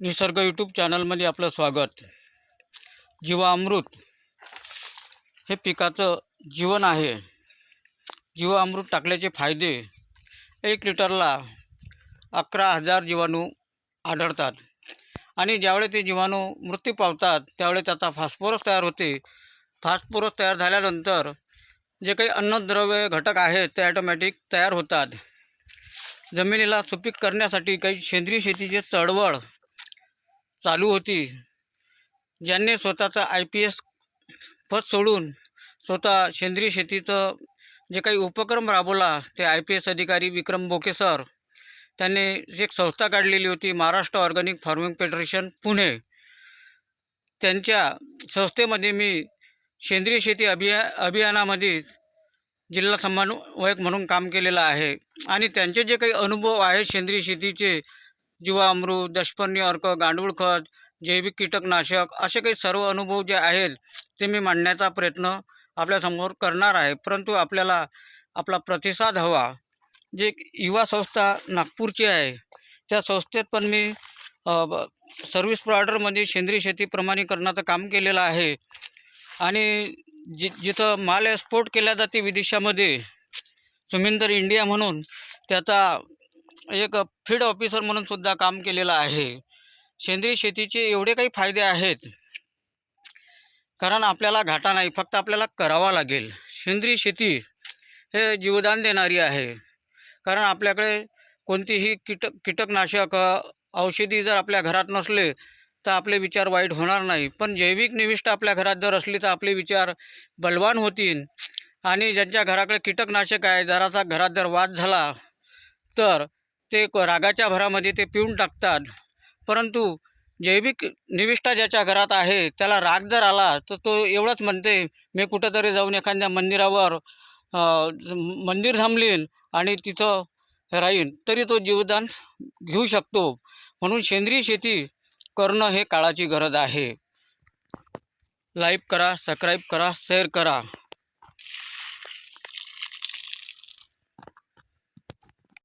निसर्ग यूट्यूब चॅनलमध्ये आपलं स्वागत. जीवामृत हे पिकाचं जीवन आहे. जीवामृत टाकल्याचे फायदे एक लिटरला अकरा हजार जीवाणू आढळतात. आणि ज्यावेळी ते जीवाणू मृत्यू पावतात त्यावेळी त्याचा फॉस्फोरस तयार होते. फॉस्फोरस तयार झाल्यानंतर जे काही अन्नद्रव्य घटक आहेत ते ॲटोमॅटिक तयार होतात. जमिनीला सुपीक करण्यासाठी काही सेंद्रिय शेतीची चळवळ चालू होती. ज्यांनी स्वतःचा आय पी एस पद सोडून स्वतः सेंद्रिय शेतीचं जे काही उपक्रम राबवला ते आय पी एस अधिकारी विक्रम बोके सर. त्यांनी एक संस्था काढलेली होती Maharashtra organic farming federation Pune. त्यांच्या संस्थेमध्ये मी सेंद्रिय शेती अभिया अभियानामध्ये जिल्हा समन्वयक म्हणून काम केलेलं आहे. आणि त्यांचे जे काही अनुभव आहेत सेंद्रिय शेतीचे जीवामृत दशपर्णी अर्क गांडूळ खत जैविक कीटकनाशक असे काही सर्व अनुभव जे आहेत ते मी मांडण्याचा प्रयत्न आपल्यासमोर करणार आहे. परंतु आपल्याला आपला प्रतिसाद हवा. जे युवा संस्था नागपूरची आहे त्या संस्थेत पण मी ब- सर्व्हिस प्रॉडरमध्ये सेंद्रिय शेती प्रमाणीकरणाचं काम केलेलं आहे. आणि जि जिथं माल एक्सपोर्ट केल्या जाते विदेशामध्ये सुमिंदर इंडिया म्हणून त्याचा एक फीड ऑफिसर म्हणून सुद्धा काम केलेलं आहे. सेंद्रिय शेतीचे एवढे काही फायदे आहेत. कारण आपल्याला घाटा नाही फक्त आपल्याला करावा लागेल. सेंद्रिय शेती हे जीवदान देणारी आहे. कारण आपल्याकडे कोणतीही कीटक कीटकनाशक औषधी जर आपल्या घरात नसले तर आपले विचार वाईट होणार नाही. पण जैविक निविष्ट आपल्या घरात जर असली तर आपले विचार बलवान होतील. आणि ज्यांच्या घराकडे कीटकनाशक आहे जरासा घरात जर वाद झाला तर ते क- रागाच्या भरामध्ये ते पिऊन टाकतात. परंतु जैविक निविष्ठा ज्याच्या घरात आहे त्याला राग जर आला तर तो एवढंच म्हणते मी कुठंतरी जाऊन एखाद्या मंदिरावर मंदिर थांबलीन आणि तिथं राहीन तरी तो जीवदान घेऊ शकतो. म्हणून सेंद्रिय शेती करणं हे काळाची गरज आहे. लाईक करा सबस्क्राईब करा शेअर करा.